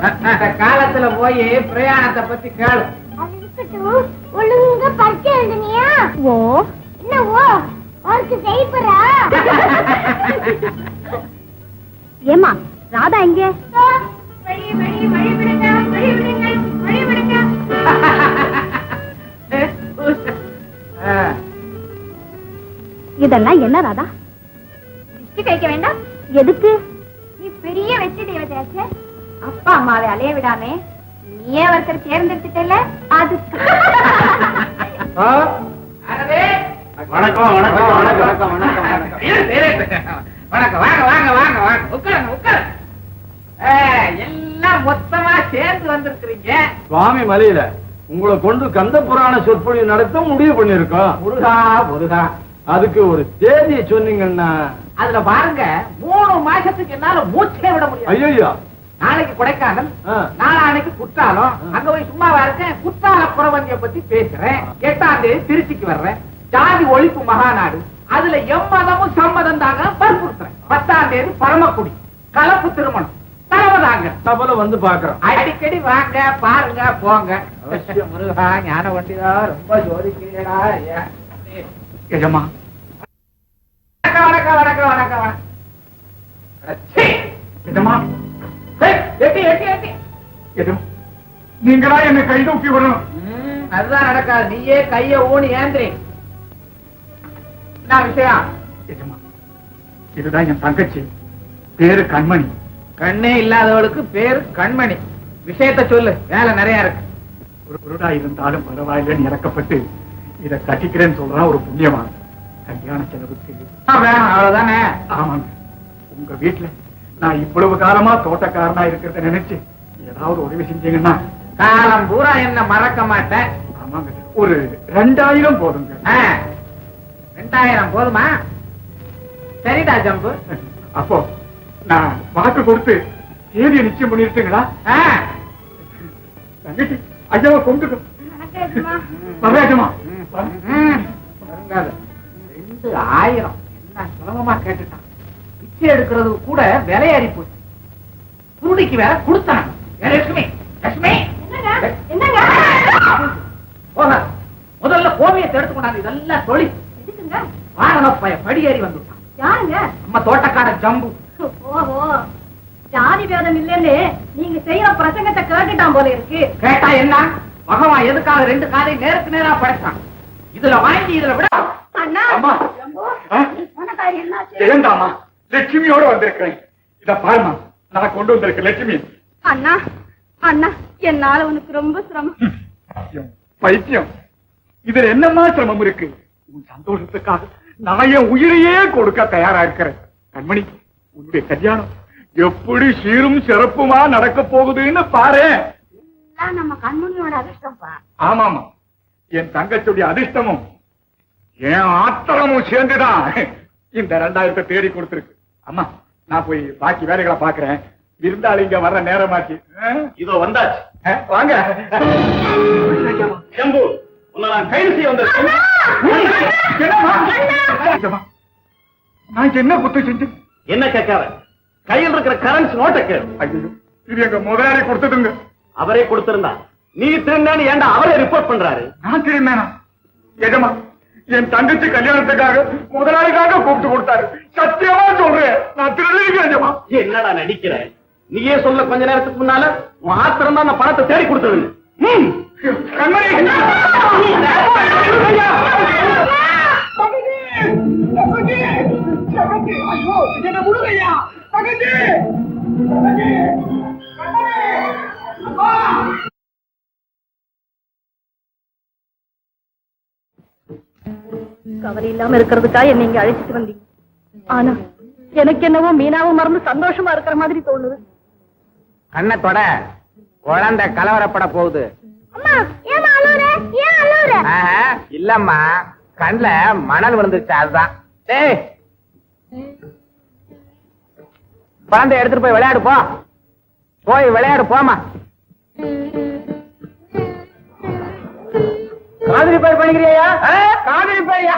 அந்த காலத்துல போய் பிரயாணத்தை பத்தி கேளு. ஒழுங்கா பரிச்சை எழுதுனியா? ஓ. என்ன ஓ? அவருக்கு செய்யப்படுறா ஏமா ராதா எங்க? இதெல்லாம் என்ன ராதா? கழிக்க வேண்டாம். எதுக்கு? நீ பெரிய வெற்றி தேவதையாச்சே அப்பா அம்மாவை அலைய விடாம நீயே ஒருத்தர் தேர்ந்தெடுத்துட்டல அரவே. வணக்கம் வணக்கம் வணக்கம் வணக்கம். வணக்கம் வணக்கம் வாங்க வாங்க வாங்க வாங்க. உட்காருங்க உட்காருங்க ஆ, எல்லாம் மொத்தமா சேர்ந்து வந்திருக்கிறீங்க. சுவாமி மலையில உங்களை கொண்டு கந்த புராண சொற்பொழிவு நடத்த முடிவு பண்ணிருக்கோம் முருகா முருகா. அதுக்கு ஒரு தேதியை சொன்னீங்கன்னா அதுல பாருங்க மூணு மாசத்துக்கு என்னால மூச்சே விட முடியாது. ஐயோ நாளைக்கு கொடைக்கானல் நாளானைக்கு குற்றாலம். அங்க போய் சும்மாவா இருக்கேன். குற்றால புறவந்திய பத்தி பேசுறேன். எட்டாம் தேதி திருச்சிக்கு வர்றேன். ஜாதி ஒழிப்பு மகாநாடு. அதுல எம்மதமும் சம்மதம் தாங்க வற்புறுத்துறேன். பத்தாம் தேதி பரமக்குடி. கலப்பு திருமணம். தலைவதாங்க தபல வந்து பாக்குறோம் அடிக்கடி வாங்க பாருங்க போங்க. முருகா ஞான வண்டிதா ரொம்ப ஜோதிக்கிறீடா எஜமா. வணக்கம் வணக்கம் வணக்கம் வணக்கம்! எஜமா. நீங்களா என்ன கை தூக்கி வரணும் ம், அதுதான் நடக்காது. நீயே கைய ஊனி ஏந்திரி. என்ன விஷயம்? இதுதான் என் தங்கச்சி. பேரு கண்மணி. கண்ணே இல்லாதவளுக்கு பேரு கண்மணி. விஷயத்த சொல்லு வேலை நிறைய இருக்கு. ஒரு குருடா இருந்தாலும் பரவாயில்லைன்னு இறக்கப்பட்டு இத கட்டிக்கிறேன்னு சொல்றான் ஒரு புண்ணியவான். கல்யாண செலவுக்கு. வேணும் அவ்வளவுதானே? ஆமாங்க. உங்க வீட்டுல நான் இவ்வளவு காலமா தோட்டக்காரனா இருக்கிறத நினைச்சு ஏதாவது உதவி செஞ்சீங்கன்னா காலம் பூரா என்ன மறக்க மாட்டேன். ஆமாங்க. ஒரு ரெண்டாயிரம் போதுங்க. ரெண்டாயிரம் போதுமா? சரிடா ஜம்பு. அப்போ நான் வாக்கு கொடுத்து தேதியை நிச்சயம் பண்ணிருச்சுங்களா? தங்கச்சி ஐயாவை கொண்டுட்டு வரவேஜமா ம், வருங்கால. ரெண்டு ஆயிரம். என்ன சுலபமா கேட்டுட்டான். பிச்சை எடுக்கிறது கூட விலையேறி போச்சு. குருடிக்கு வேற கொடுத்தான் ஏ, லட்சுமி லட்சுமி. என்னங்க? போக முதல்ல கோவியத்தை எடுத்து கொண்டாந்து இதெல்லாம் தொழில் எதுக்குங்க? வாகன பய படியேறி வந்துட்டான். யாருங்க? நம்ம தோட்டக்கார ஜம்பு. ஓஹோ. ஜாதி பேதம் இல்லைன்னு நீங்க செய்யற பிரசங்கத்தை கேட்டுட்டான் போல இருக்கு. கேட்டா என்ன? பகவான் எதுக்காக ரெண்டு காதை நேருக்கு நேரா படைச்சான்? இதுல வாங்கி இதுல விட. அண்ணா. அம்மா. ஆ? லட்சுமியோட வந்திருக்கிறேன். இத பாருமா நான் கொண்டு வந்திருக்கேன் லட்சுமி. அண்ணா அண்ணா என்னால உனக்கு ரொம்ப சிரமம். பைத்தியம், இதுல என்னமா சிரமம் இருக்கு? உன் சந்தோஷத்துக்காக நான் என் உயிரையே கொடுக்க தயாரா இருக்கிறேன். கண்மணி உன்னுடைய கல்யாணம் எப்படி சீரும் சிறப்புமா நடக்க போகுதுன்னு பாரு. நம்ம கண்மணியோட அதிர்ஷ்டம்ப்பா ஆமாமா என் தங்கச்சியுடைய அதிர்ஷ்டமும் என் ஆத்திரமும் சேர்ந்துதான் இந்த ரெண்டாயிரத்தை தேடி கொடுத்திருக்கு. அம்மா நான் போய் பாக்கி வேலைகளை பாக்குறேன். விருந்தாளி இங்க வர்ற நேரமாச்சு? இதோ வந்தாச்சு. வாங்க. செம்பு உன்னை நான் கைது செய்ய? என்னம்மா? நான் என்ன குத்தம் செஞ்சேன் என்ன கேட்காத? கையில் இருக்கிற கரன்சி நோட்டை கேளு. இது எங்க முதலாளி கொடுத்ததுங்க. அவரே கொடுத்திருந்தா. நீ திருந்தான்னு ஏன்டா அவரே ரிப்போர்ட் பண்றாரு? நான் திரும்பினா எஜமா என் தங்கச்சி கல்யாணத்துக்காக முதலாளிக்காக கூப்பிட்டு கொடுத்தாரு. சத்தியமா சொல்றேன். நான் எஜமா என்னடா நடிக்கிற? நீயே சொல்ல கொஞ்ச நேரத்துக்கு முன்னால உன் ஆத்திரம் தான் அந்த பணத்தை தேடி கொடுத்தது ம். கவலை இல்லாம இருக்கிறதுக்காக என்ன இங்க அழைச்சிட்டு வந்தீங்க. ஆனா எனக்கு என்னவோ மீனாவும் மறந்து சந்தோஷமா இருக்கிற மாதிரி தோணுது. கண்ணத்தோட குழந்தை கலவரப்பட போகுது. இல்லம்மா கண்ணுல மணல் விழுந்துருச்சு அதுதான். டேய்! குழந்தை எடுத்துட்டு போய் விளையாடு போ. போய் விளையாடு போமா காதலி போய் பண்ணிக்கிறியா? காதலி போய்யா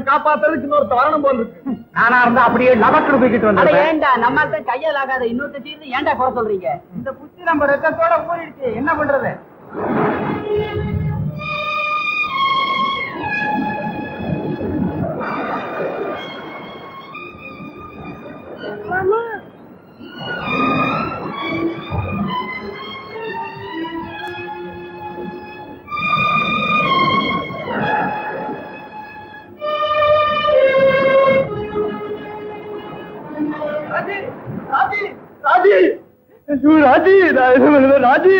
இவனை காப்பாத்துறதுக்கு இன்னொருத்த வரணும் போல இருக்கு. நானா இருந்தா அப்படியே லபக்கு போய்கிட்டு வந்தேன் ஏன்டா நம்ம தான் கையால் ஆகாத இன்னொருத்த தீர்ந்து ஏன்டா குறை சொல்றீங்க? இந்த குச்சி நம்ம ரத்தத்தோட ஊறிடுச்சு. என்ன பண்றது? ராஜி ராஜி?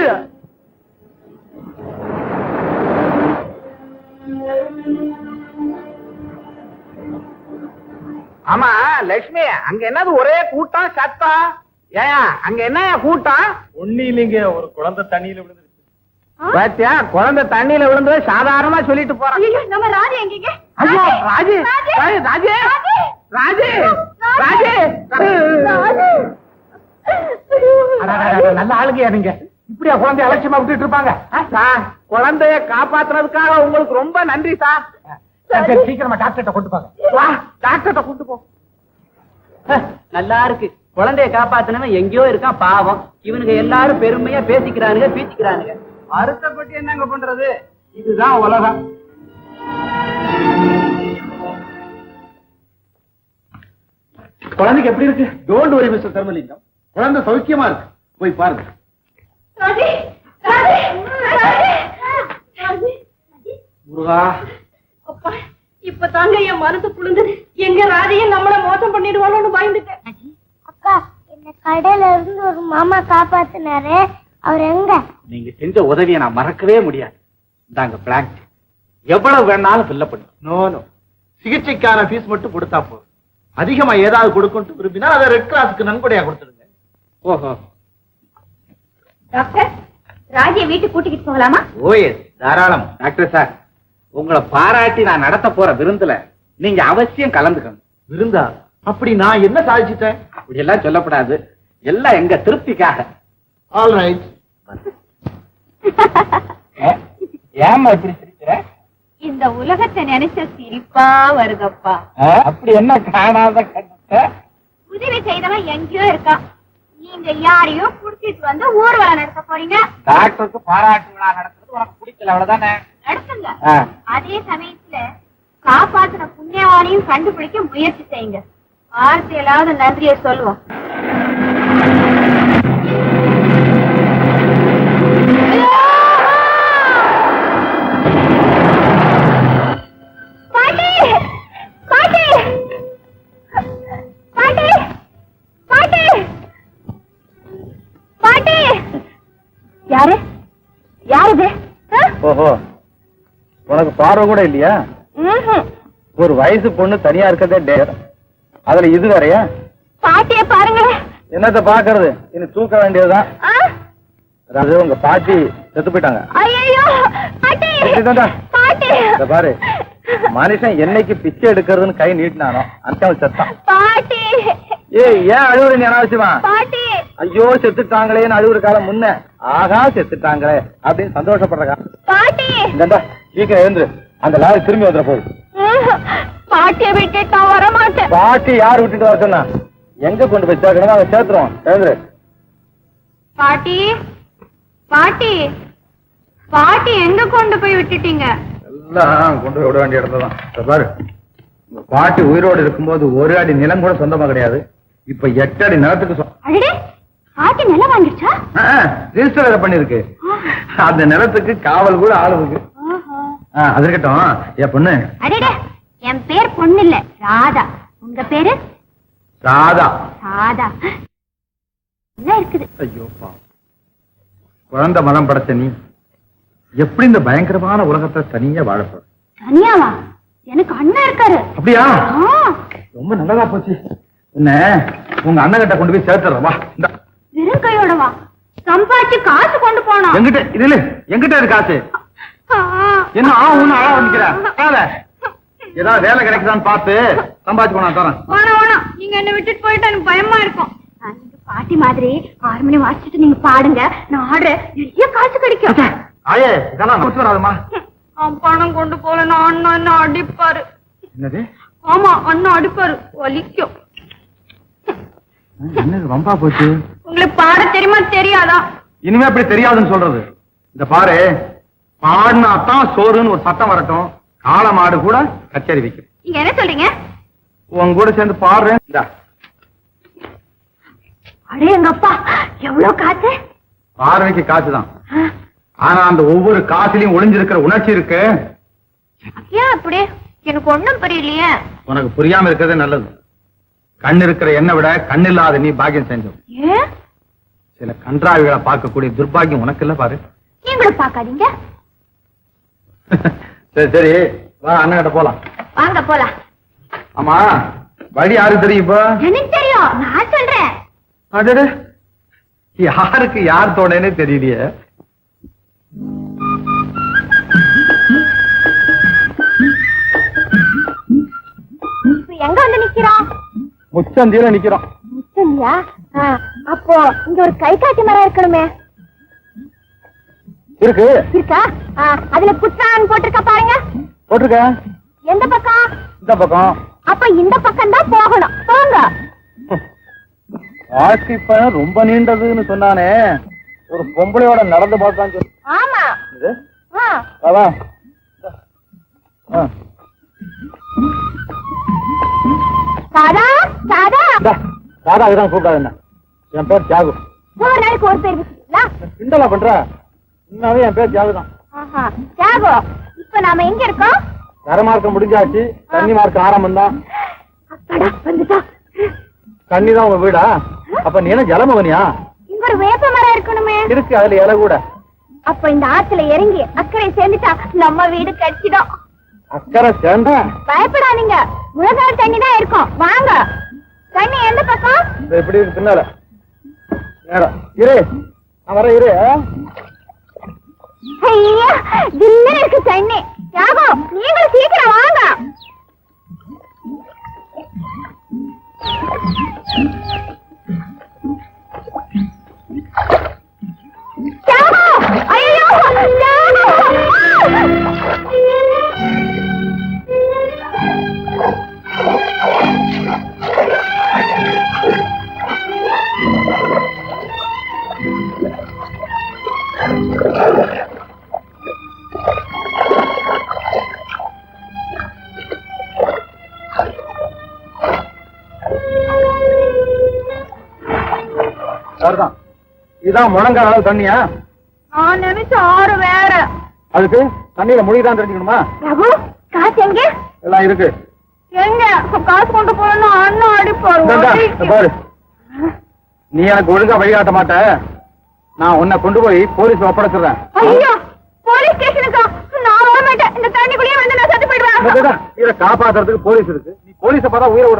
ஆமா லட்சுமி அங்க என்னது ஒரே கூட்டம் சத்தம்? ஏயா அங்க என்ன கூட்டம்? ஒண்ணு இல்லைங்க ஒரு குழந்தை தண்ணியில விழுந்துருச்சு. பாத்தியா குழந்தை தண்ணியில விழுந்து சாதாரணமா சொல்லிட்டு போறான் நம்ம ராஜி எங்கீங்க ஐயோ ராஜு ராஜு ராஜு. ராஜு. நல்ல ஆளுங்க நீங்க? இப்படியா குழந்தைய அலட்சியமா விட்டுட்டு இருப்பாங்க? சார் குழந்தைய காப்பாத்துறதுக்காக உங்களுக்கு ரொம்ப நன்றி சார் சரி, சரி, சீக்கிரமா டாக்டர்கிட்ட கொண்டு போங்க. வா. டாக்டர்கிட்ட கொண்டு போ. நல்லா இருக்கு. குழந்தைய காப்பாத்தினவன் எங்கேயோ இருக்கான் பாவம். இவனுங்க எல்லாரும் பெருமையா பேசிக்கிறானுங்க பீச்சிக்கிறானுங்க. வருத்தப்பட்டு என்னங்க பண்றது? இதுதான் உலகம். குழந்தைக்கு எப்படி இருக்கு? டோன்ட் வரி மிஸ்டர் தர்மலிங்கம் குழந்தை சௌக்கியமா இருக்கு. போய் பாருங்க. முருகா. அப்பா இப்ப தாங்க என் மனசு புழுந்தது எங்க ராதையை நம்மள மோசம் பண்ணிடுவானோன்னு பயந்துட்டேன். அக்கா என்ன கடையில இருந்து ஒரு மாமா காப்பாத்தினாரு. அவர் எங்க? நீங்க செஞ்ச உதவியை நான் மறக்கவே முடியாது. இந்தாங்க பிளாங்க் எவ்வளவு வேணாலும் ஃபில்அப் பண்ணு நோ நோ சிகிச்சைக்கான ஃபீஸ் மட்டும் கொடுத்தா போதும். அதிகமா ஏதாவது கொடுக்கணும் விரும்பினா அதை ரெட் கிராஸ்க்கு நன்கொடையா கொடுத்துருங்க ஓஹோ. டாக்டர் ராஜியை வீட்டுக்கு கூட்டிக்கிட்டு போகலாமா? ஓஎஸ் தாராளம். டாக்டர் சார் உங்களை பாராட்டி நான் நடத்த போற விருந்துல நீங்க அவசியம் கலந்துக்கணும். விருந்தா? அப்படி நான் என்ன சாதிச்சிட்டேன்? அப்படி எல்லாம் சொல்லப்படாது. எல்லாம் எங்க திருப்திக்காக. ஆல் ரைட் ஏமா இப்படி சிரிக்கிற? இந்த உலகத்தை நினைச்ச சிரிப்பா வருதப்பா. அப்படி என்ன காணாத கண்ட உதவி செய்தவன் எங்கேயோ இருக்கான். நீங்க யாரையோ புடிச்சிட்டு வந்து ஊர்வலம் நடத்த போறீங்க. டாக்டருக்கு பாராட்டு விழா நடத்துறது உனக்கு பிடிக்கல அவ்வளவுதானே? நடத்துங்க. அதே சமயத்துல காப்பாத்தின புண்ணியவானையும் கண்டுபிடிக்க முயற்சி செய்யுங்க. வார்த்தையிலாவது நன்றியை சொல்லுவோம் பார்வை கூட இல்லையா. ஒரு வயசு பொண்ணு தனியா இருக்கதே டேர். அதுல இது வேறயா? பாட்டிய பாருங்களேன். என்னத்த பாக்குறது இனி தூக்க வேண்டியதுதான்? அதாவது உங்க பாட்டி செத்து போயிட்டாங்க. பாரு. மனுஷன் என்னைக்கு பிச்சை எடுக்கிறதுன்னு கை நீட்டினானோ அந்த செத்தான். ஏய் ஏன் அழுவுற நீ அனாவசியமா? பாட்டி. ஐயோ செத்துட்டாங்களேன்னு அழுவுற காலம் முன்ன. ஆகா செத்துட்டாங்களே அப்படின்னு சந்தோஷப்படுற காலம். பாட்டி! இந்தா சீக்கிரம் எழுந்துரு. அந்த லாரி திரும்பி வந்துட போகுது. பாட்டிய விட்டுட்டு நான் வரமாட்டேன். பாட்டி யார் விட்டுட்டு வர சொன்னா? எங்க கொண்டு போய் சேர்க்கணும் அதை சேர்த்துருவோம். எழுந்துரு. பாட்டி பாட்டி பாட்டி எங்க கொண்டு போய் விட்டுட்டீங்க? எல்லாம் கொண்டு போய் விட வேண்டிய இடத்துல தான் பாரு. பாட்டி உயிரோடு இருக்கும்போது ஒரு அடி நிலம் கூட சொந்தமா கிடையாது. இப்ப எட்டு அடி நிலத்துக்கு பாட்டி நிலம் ஆ, ரெஜிஸ்டர் வேற பண்ணிருக்கு அந்த நிலத்துக்கு காவல் கூட ஆளு இருக்கு. அது இருக்கட்டும். என் பொண்ணு. அடடே என் பேர் பொண்ணு இல்ல ராதா. உங்க பேரு? ராதா. ராதா. என்ன இருக்குது. ஐயோ பாவம். குழந்தை மனம் படைச்ச நீ எப்படி இந்த பயங்கரமான உலகத்தை தனியா வாழப்போற தனியாவா? எனக்கு அண்ணன் இருக்காரு. அப்படியா? ரொம்ப நல்லதா போச்சு. என்ன உங்க அண்ணன் கிட்ட கொண்டு போய் சேர்த்துறேன் வா இந்தா. வெறும் கையோட வா சம்பாதிச்சு காசு கொண்டு போனோம் எங்கிட்ட இது இல்ல எங்கிட்ட இருக்கு காசு என்ன ஆ ஆளா வந்துக்கிற? ஏதாவது வேலை கிடைக்குதான்னு பார்த்து சம்பாதிச்சு போனா தரேன். வேணாம் வேணாம் நீங்க என்ன விட்டுட்டு போயிட்டு எனக்கு பயமா இருக்கும். பாட்டி மாதிரி ஆறு மணி வாசிச்சுட்டு நீங்க பாடுங்க. நான் ஆடுறேன். நிறைய காசு கிடைக்கும். ஆயே இதெல்லாம் நமக்கு வராதுமா பணம் கொண்டு போலன்னா அண்ணா என்ன அடிப்பாரு. என்னது? ஆமா அண்ணா அடிப்பாரு. வலிக்கும். என்னது வம்பா போச்சு? உங்களுக்கு பாட தெரியுமா தெரியாதா? இனிமே அப்படி தெரியாதுன்னு சொல்றது. இந்த பாரு பாடினா தான் சோறுன்னு ஒரு சத்தம் வரட்டும். காளை மாடு கூட கச்சேரி வைக்கும் நீங்க என்ன சொல்றீங்க? உன் கூட சேர்ந்து பாடுறேன். இந்தா, அடே எங்க அப்பா எவ்வளவு காத்து பார்வைக்கு காசுதான். ஆனா அந்த ஒவ்வொரு காசுலயும் ஒளிஞ்சிருக்கிற உணர்ச்சி இருக்கு. ஏன் அப்படி? எனக்கு ஒண்ணும் புரியலையே. உனக்கு புரியாம இருக்கிறதே நல்லது. கண் இருக்கிற என்னை விட கண் இல்லாத நீ பாக்கியம் செஞ்சோம் ஏன்? சில கன்றாவிகளை பார்க்கக்கூடிய துர்பாக்கியம் உனக்கு இல்ல பாரு. நீங்களும் பாக்காதீங்க சரி சரி. வா அண்ணன் கிட்ட போலாம். வாங்க போலாம். ஆமா வழி யாருக்கு தெரியும் இப்போ? எனக்கு தெரியும். நான் சொல்றேன். அடடே யாருக்கு யார் தோணேன்னு தெரியலையே. எங்க வந்து நிக்கிறோம்? முச்சந்தியில நிக்கிறோம். முச்சந்தியா? அப்போ இங்க ஒரு கை காட்டி மரம் இருக்கணுமே. இருக்கு. இருக்கா? அதுல புத்தான் போட்டிருக்க பாருங்க. போட்டிருக்க? எந்த பக்கம்? இந்த பக்கம். அப்ப இந்த பக்கம் தான் போகணும். போங்க. வாழ்க்கை பயணம் ரொம்ப நீண்டதுன்னு சொன்னானே. ஒரு பொம்பளையோட நடந்து பார்த்தான்னு சொல்லு ஆமா. இது? வா, வா. ஆ. ராதா ராதா இந்தா, ராதா இதுதான் கூப்பிடாது என்ன? என் பேர் தியாகு. ஒரு நாளைக்கு ஒரு பேர் வச்சுக்கலாம் கிண்டலா பண்ற? உண்மையாவே என் பேர் தியாகு தான் ஆஹா தியாகோ இப்ப நாம எங்க இருக்கோம்? கரை மார்க்கம் முடிஞ்சாச்சு. கன்னி மார்க்கம் ஆரம்பம் தான். கன்னி தான் உங்க வீடா? அப்ப நீ என்ன ஜலமகனியா இங்க ஒரு வேப்ப மரம் இருக்கணுமே. இருக்கு அதுல இலை கூட. அப்ப இந்த ஆத்துல இறங்கி அக்கறை சேர்ந்துட்டா நம்ம வீடு கடிச்சிடும் அக்கறை சேர்ந்தா? பயப்படாதீங்க. முழங்கால் தண்ணி தான் இருக்கும். வாங்க. தண்ணி எந்த பக்கம் இந்த இப்படி இருக்கு பின்னால நேரம் இரு நான் வரேன் இரு? ஐயா தில்லுன்னு இருக்கு தண்ணி யாகோ நீங்களும் சீக்கிரம் வாங்க யாகோ! ஐயோ! இதுதான் முழங்கால் அளவு தண்ணியா? நான் நினைச்ச ஆறு வேற. அதுக்கு தண்ணியில மொழிதான் தெரிஞ்சுக்கணுமா? ரகு காசு எங்க? எல்லாம் இருக்கு. எங்க? காசு கொண்டு போறோம்னா அண்ணன் அடிப்பாரு. பாரு. நீ எனக்கு ஒழுங்கா வழிகாட்ட மாட்ட. நான் உன்னை கொண்டு போய் போலீஸ் ஒப்படைச்சிடுறேன். ஐயோ போலீஸ் ஸ்டேஷனுக்கா? நான் வர மாட்டேன். இந்த தண்ணிக்குள்ளேயே வந்து நான் செத்து போயிடுவேன். இதை காப்பாத்துறதுக்கு போலீஸ் இருக்கு. நீ போலீஸ பார்த்தா உயிரை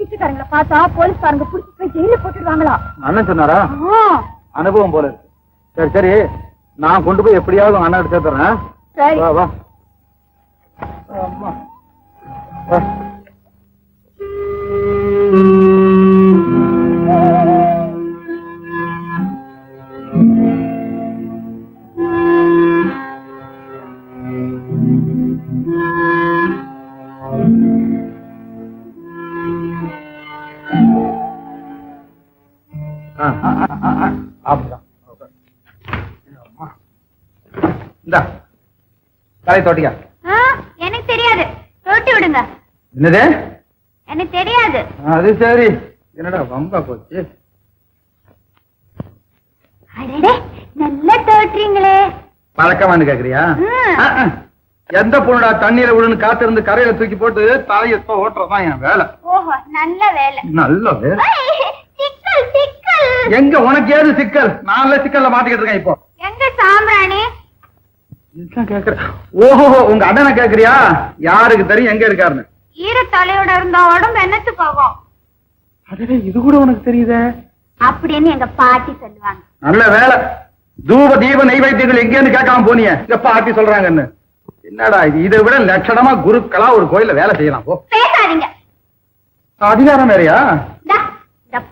பிச்சைக்காரங்களை பார்த்தா போலீஸ்காரங்க புடிச்சு போய் ஜெயில போட்டுடுவாங்களா? அண்ணன் சொன்னாரா? அனுபவம் போல இருக்கு. சரி சரி. நான் கொண்டு போய் எப்படியாவது உங்க அண்ணன் சேர்த்துறேன் சரி. வா வா. அம்மா. தலை தோட்டியா? எனக்கு தெரியாது. தொட்டி விடுங்க. என்னது? எனக்கு தெரியாது. அது சரி. என்னடா வம்பா போச்சு? அடடே நல்லா தோட்டுறீங்களே பழக்கமானு கேக்குறியா. எந்த பொண்ணுடா தண்ணீர விழுன்னு காத்திருந்து கரையில தூக்கி போட்டு தலையை ஓட்டுறதான் என் வேலை. ஓஹோ நல்ல வேலை. நல்ல வேலை ஐ, சிக்கல் சிக்கல். எங்க உனக்கு ஏது சிக்கல்? நான்ல சிக்கல்ல மாட்டிக்கிட்டு இருக்கேன் இப்போ. எங்க சாம்பிராணி? ஓஹோ உங்க அண்ணனை கேக்குறியா? யாருக்கு தெரியும் எங்க இருக்காருன்னு. ஈர தலையோட இருந்தா உடம்பு என்னத்து போகும் அடடே இது கூட உனக்கு தெரியுதே. அப்படின்னு எங்க பாட்டி சொல்லுவாங்க. நல்ல வேலை. தூப தீப நைவேத்தியங்கள் எங்கேன்னு கேட்காம இந்த பாட்டி சொல்றாங்கன்னு. என்னடா இது? இதை விட லட்சணமா குருக்களா ஒரு கோயில்ல வேலை செய்யலாம். போ. பேசாதீங்க. அதிகாரம் வேறையா? இந்தா,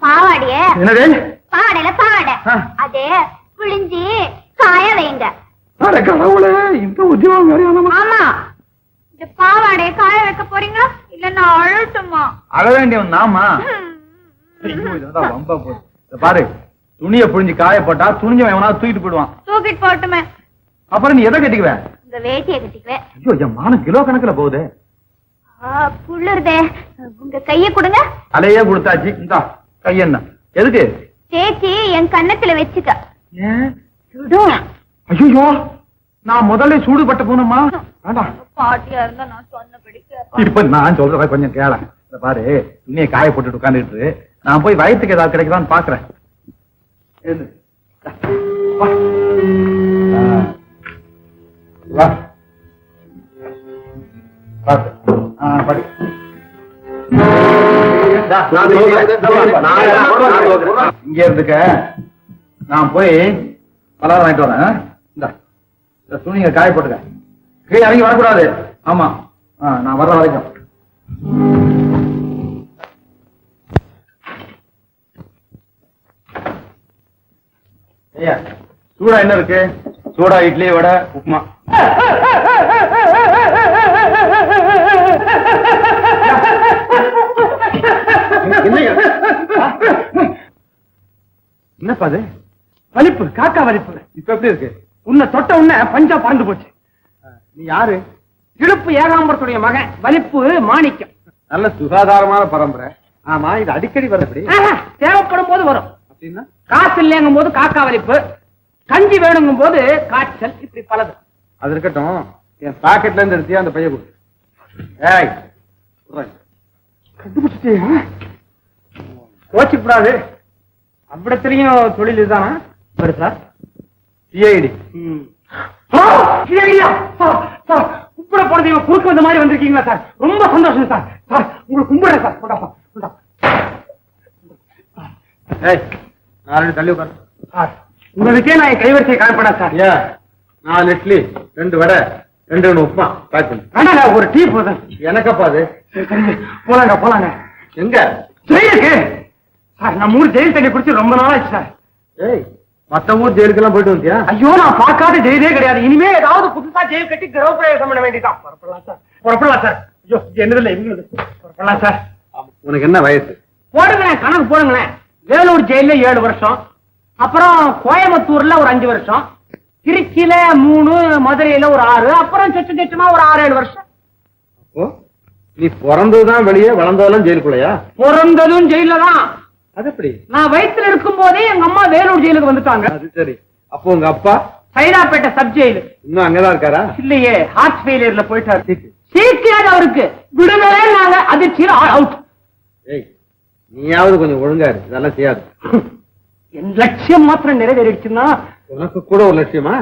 பாவாடைய என்னது? பாவாடையில பாவாடை. அதே புழிஞ்சி காய வைங்க. அட கடவுளே இந்த உத்தியோகம் வேறையான மாமா இந்த பாவாடைய காய வைக்க போறீங்களா? இல்ல நான் அழட்டுமா? அழ வேண்டியவன் நாமா வம்பா போகுது. பாரு துணியை புழிஞ்சு காய போட்டா துணிஞ்சவன் எவனா தூக்கிட்டு போயிடுவான். தூக்கிட்டு போட்டுமே அப்புறம் நீ எதை கட்டிக்குவ? இந்த வேட்டியை கட்டிக்குவேன் ஐயோ என் மானம் கிலோ கணக்குல போகுது. புள்ளுருதே உங்க கைய கொடுங்க. அலையே கொடுத்தாச்சு. இந்தா கையென்ன எதுக்கு? தேய்ச்சி என் கன்னத்துல வச்சுக்க ஐயோ நான் முதல்ல சூடுபட்ட போனோமா வேண்டாம். பாட்டியா இருந்தா நான் சொன்னபடி கேட்பேன். இப்ப நான் சொல்றத கொஞ்சம் கேள. பாரு துணியை காய போட்டுட்டு உட்கார்ந்துட்டு இரு. நான் போய் வயிற்றுக்கு ஏதாவது கிடைக்குதான்னு பாக்குறேன். இங்க இருந்துக்க. நான் போய் பலகாரம் வாங்கிட்டு வரேன். துணிங்க துணியை காய போட்டுக்க. கீழே இறங்கி வரக்கூடாது. ஆமா. நான் வர்ற வரைக்கும். ஐயா சூடா என்ன இருக்கு? சூடா இட்லி வடை உப்புமா. என்னப்பா அது வலிப்பு காக்கா வலிப்பு. இப்ப எப்படி இருக்கு? உன்னை தொட்ட உடனே பஞ்சா பறந்து போச்சு. நீ யாரு? இழுப்பு ஏகாம்பரத்துடைய மகன் வலிப்பு மாணிக்கம். நல்ல சுகாதாரமான பரம்பரை. ஆமா இது அடிக்கடி வரப்படி தேவைப்படும் போது வரும். அப்படின்னா? காசு இல்லைங்கும் போது காக்கா வலிப்பு கஞ்சி வேணுங்கும் போது காய்ச்சல் இப்படி பலது. அது இருக்கட்டும். என் பாக்கெட்ல இருந்து எடுத்தியா அந்த பைய கொடு. ஏய் குடுறேன். கண்டுபிடிச்சிட்டியா? கோச்சிக்கூடாது அவ்விடத்திலையும் தொழில் இதுதானா? சரி சார் சிஐடி கும்பிட போனது இவன் குறுக்க வந்த மாதிரி வந்திருக்கீங்களா சார்? ரொம்ப சந்தோஷம் சார். சார் உங்களுக்கு கும்பிடுறேன் சார். கொண்டாப்பா கொண்டா ஏய் நாலு தள்ளி உட்காரு சார் உங்களுக்கே நான் என் கைவரிசையை காணப்படா சார். ஐயா நாலு இட்லி ரெண்டு வடை ரெண்டு ரெண்டு உப்புமா பேக் பண்ணு. ஒரு டீ போதும். எனக்கப்பா அது? சரி. போலாங்க போலாங்க. எங்க? ஜெயிலுக்கு. சார் நம்ம ஊர் ஜெயில் தண்ணி குடிச்சு ரொம்ப நாளாச்சு சார். ஏய் மத்த ஊர் ஜெயிலுக்கெல்லாம் போயிட்டு வந்தியா? ஐயோ நான் பார்க்காத ஜெயிலே கிடையாது. இனிமே ஏதாவது புதுசா ஜெயில் கட்டி கிரகப்பிரவேசம் பண்ண வேண்டியதான் புறப்படலாம் சார். புறப்படலாம் சார். ஐயோ என்னதில்ல இவங்களுக்கு புறப்படலாம் சார். உனக்கு என்ன வயசு? போடுங்களேன் கணக்கு போடுங்களேன். வேலூர் ஜெயில ஏழு வருஷம். அப்புறம் கோயம்புத்தூர்ல ஒரு அஞ்சு வருஷம். திருச்சியில மூணு மதுரையில ஒரு ஆறு. அப்புறம் சொச்சு சொச்சமா ஒரு ஆறு ஏழு வருஷம். நீ பிறந்ததுதான் வெளியே வளர்ந்ததெல்லாம் ஜெயிலுக்குள்ளையா? பிறந்ததும் ஜெயில தான். அது எப்படி? நான் வயித்துல இருக்கும் போதே எங்க அம்மா வேலூர் ஜெயிலுக்கு வந்துட்டாங்க. அது சரி. அப்போ உங்க அப்பா? Saidapet sub jail. இன்னும் அங்கதான் இருக்காரா? இல்லையே ஹார்ட் ஃபெயிலியர்ல போயிட்டாரு. சீக்கிரம் அவருக்கு. விடுதலை நாங்க அதிர்ச்சியில் அவுட் ஏய் நீயாவது கொஞ்சம் ஒழுங்கா இரு. இதெல்லாம் செய்யாது. என் லட்சியம் மாத்திரம் நிறைவேறிடுச்சுன்னா உனக்கு கூட ஒரு லட்சியமா?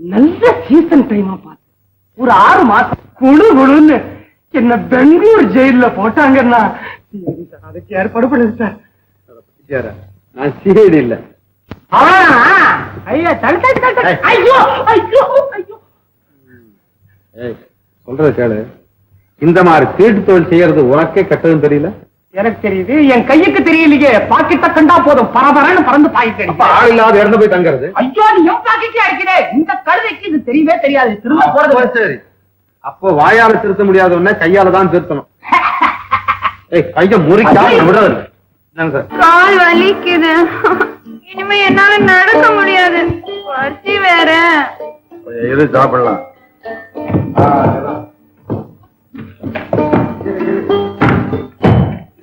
நல்ல சீசன் டைமா பார்த்து ஒரு ஆறு மாசம் குழு குழுன்னு என்ன பெங்களூர் ஜெயில்ல போட்டாங்கன்னா அதுக்கு ஏற்பாடு பண்ணுது சார். நான் சிஐடி இல்ல சொல்றத கேளு. இந்த மாதிரி திருட்டு தொழில் செய்யறது உனக்கே கெட்டதுன்னு தெரியல? எனக்கு தெரியுது. என் கையுக்கு தெரியலையே. பாக்கெட்ட கண்டா போதும். பரபரன்னு பறந்து பாய்க்கு ஆள் இல்லாத இடத்துல போய் தங்குறது? ஐயோ அது என் பாக்கெட்டே அடிக்கிறே. இந்த கழுதைக்கு இது தெரியவே தெரியாது. திரும்ப போறது சரி அப்போ வாயால திருத்த முடியாத உடனே கையால தான் திருத்தணும். ஏய் கைய முறிக்காம விடுறது கால் வலிக்குது. இனிமே என்னால நடக்க முடியாது. பசி வேற. எது சாப்பிடலாம்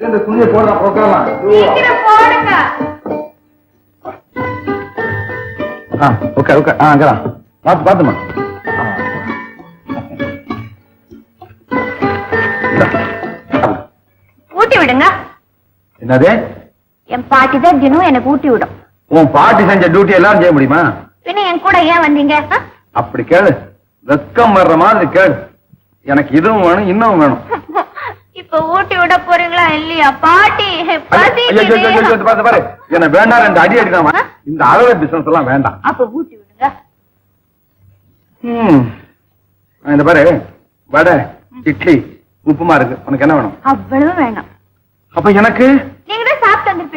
இந்த துணியை போடலாம் உட்காரலாம் போடுங்க. ஆ ஓகே ஓகே. ஆ அங்கதான் பார்த்து பார்த்துமா ஊட்டி விடுங்க. என்னது? என் பாட்டி தான் தினம் எனக்கு ஊட்டி விடும். உன் பாட்டி செஞ்ச டியூட்டி எல்லாரும் செய்ய முடியுமா? பின்ன என் கூட ஏன் வந்தீங்க? அப்படி கேளு. வெக்கம் வர்ற மாதிரி கேளு. எனக்கு இதுவும் வேணும் இன்னும் வேணும். இப்ப ஊட்டி விட போறீங்களா இல்லையா பாட்டி? பாரு. என்ன வேண்டாம் ரெண்டு அடி அடிதான் இந்த அளவு பிசினஸ் எல்லாம் வேண்டாம். அப்ப ஊட்டி விடுங்க. ம். இந்த பாரு. வடை இட்லி உப்புமா இருக்கு. உனக்கு என்ன வேணும்? அவ்வளவு வேணாம். அப்ப எனக்கு?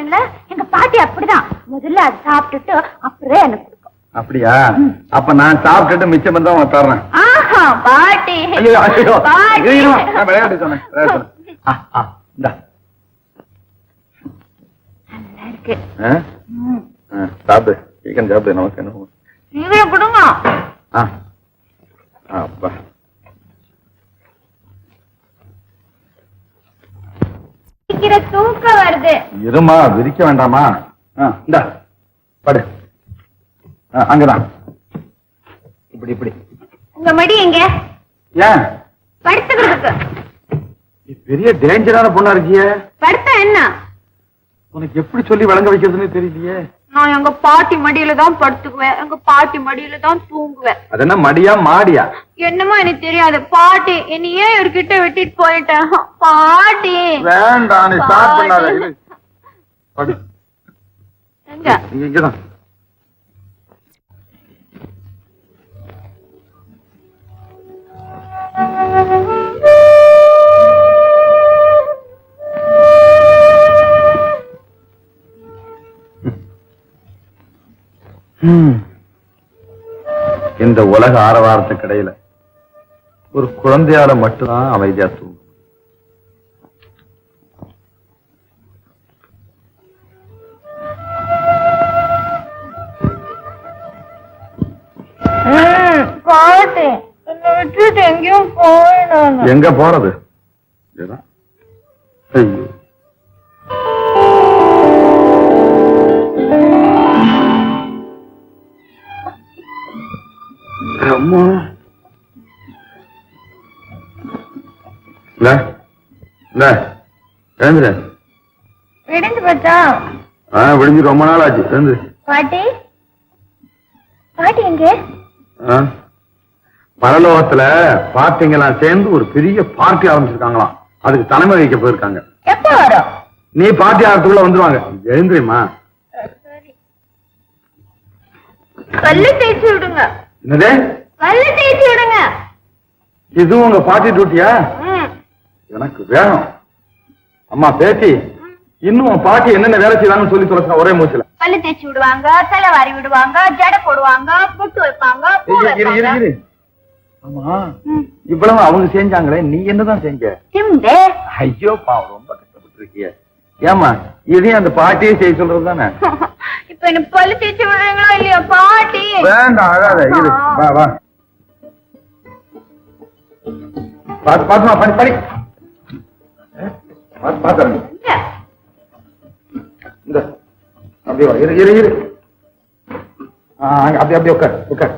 வந்திருப்பீங்களா எங்க பாட்டி அப்படிதான். முதல்ல அது சாப்பிட்டுட்டு அப்புறம் எனக்கு அப்படியா? அப்ப நான் சாப்பிட்டுட்டு மிச்சம் தான் உனக்கு தர்றேன் ஆஹா பாட்டி. விளையாட்டு சொன்னேன் சாப்பிடு. சாப்பிடு நமக்கு என்ன கொடுங்க. அப்பா சீக்கிர தூக்கம் வருது. இருமா விரிக்க வேண்டாமா? இந்தா படு. அங்கதான். இப்படி இப்படி. உங்க மடி எங்க? ஏன்? படுத்துக்கிறதுக்கு. பெரிய டேஞ்சரான பொண்ணா இருக்கியே. படுத்தா என்ன? உனக்கு எப்படி சொல்லி விளங்க வைக்கிறதுன்னு தெரியலையே. நான் எங்க பாட்டி மடியில தான் படுத்துக்குவேன். எங்க பாட்டி மடியில தான் தூங்குவேன். அது என்ன மடியா மாடியா? என்னமோ எனக்கு தெரியாது. பாட்டி என்னை ஏன் இவர்கிட்ட விட்டுட்டு போயிட்டேன் பாட்டி. வேண்டாம் நீ ஸ்டார்ட் பண்ணாத. எங்க? இங்க இங்கதான் ஹம். இந்த உலக ஆரவாரத்துக்கு இடையில ஒரு குழந்தையால மட்டும்தான் அமைதியா தூங்கும் எங்க போறது? எழுந்துரு. ஆ விடிஞ்சு ரொம்ப நாள் ஆச்சு பாட்டி? பாட்டி எங்க? பரலோகத்துல பார்ட்டிங்கெல்லாம் சேர்ந்து ஒரு பெரிய பார்ட்டி ஆரம்பிச்சிருக்காங்களாம். அதுக்கு தலைமை வைக்க போயிருக்காங்க. எப்ப வரும்? நீ பார்ட்டி ஆகிறதுக்குள்ள வந்துருவாங்க. எழுந்துருமா பல்லு தேய்ச்சி விடுங்க. என்னது? பல்லு தேய்ச்சி விடுங்க. இதுவும் உங்க பார்ட்டி டியூட்டியா ம். எனக்கு வேணும். அம்மா பேத்தி இன்னும் பாட்டி என்னென்ன வேலை செய்வாங்கன்னு சொல்லி தொலைச்சா ஒரே மூச்சுல. பல்லு தேய்ச்சி விடுவாங்க தலை வாரி விடுவாங்க ஜடை போடுவாங்க பொட்டு வைப்பாங்க. ஆமா இவ்வளவு அவங்க செஞ்சாங்களே நீ என்னதான் செஞ்ச? ஐயோ பாவம் ரொம்ப கஷ்டப்பட்டு இருக்கிய ஏமா இதையும் அந்த பாட்டியே செய்ய சொல்றது தானே? இப்ப எனக்கு பல்லு தேய்ச்சி விடுறீங்களா இல்லையா பாட்டி? வேண்டாம் அழாத இரு வா வா. பாத்து பாத்துமா படி படி. பாத்து பாத்து இந்த அப்படியே இரு இரு இரு. அப்படியே அப்படியே உட்கார் உட்கார்.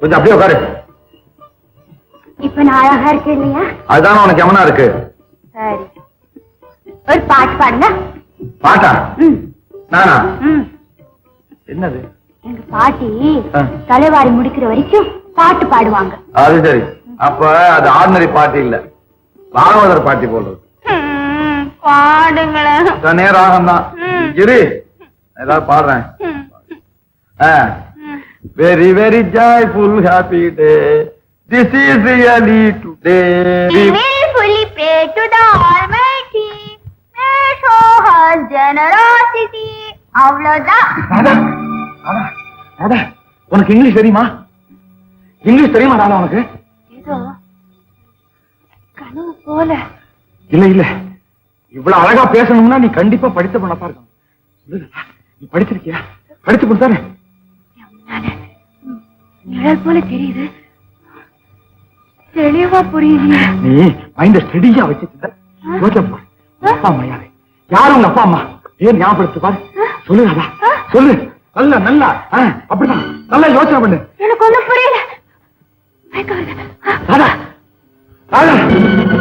கொஞ்சம் அப்படியே உட்காரு. இப்ப நான் அழகா இருக்கேன் இல்லையா? அதுதானே உனக்கு எமனா இருக்கு. சரி. ஒரு பாட்டு பாடுங்க. பாட்டா? ம். நானா? என்னது? எங்க பாட்டி. தலைவாரி முடிக்கிற வரைக்கும் பாட்டு பாடுவாங்க. அது சரி. அப்ப அது ஆர்டினரி பார்ட்டி இல்ல. பாகவதர் பார்ட்டி போடுறது. பாடுங்களேன். ராகம் தான். இரு. ஏதாவது பாடுறேன். Very very joyful happy day this is really today fully pray to the Almighty. May show her generosity. அவ்வளவுதான். உனக்கு இங்கிலீஷ் தெரியுமா? இங்கிலீஷ் தெரியுமா ராதா உனக்கு? கனவு போல. இல்ல இல்ல. இவ்வளவு அழகா பேசணும்னா நீ கண்டிப்பா படித்த பண்ணப்பா இருக்கணும் சொல்லு, நீ படிச்சிருக்கியா? படிச்சு கொடுத்தாரு நிழல் போல தெரியுது. தெளிவா புரியுது நீ மைண்ட ஸ்டெடியா வச்சுட்டு யோசனை பாரு. அப்பா அம்மா யாரு? யாரு உங்க அப்பா அம்மா? ஏன் ஞாபகப்படுத்து பாரு? சொல்லு ராதா. சொல்லு. நல்லா நல்லா. அப்படிதான். நல்லா யோசனை பண்ணு. எனக்கு ஒண்ணும் புரியல. ராதா. ராதா.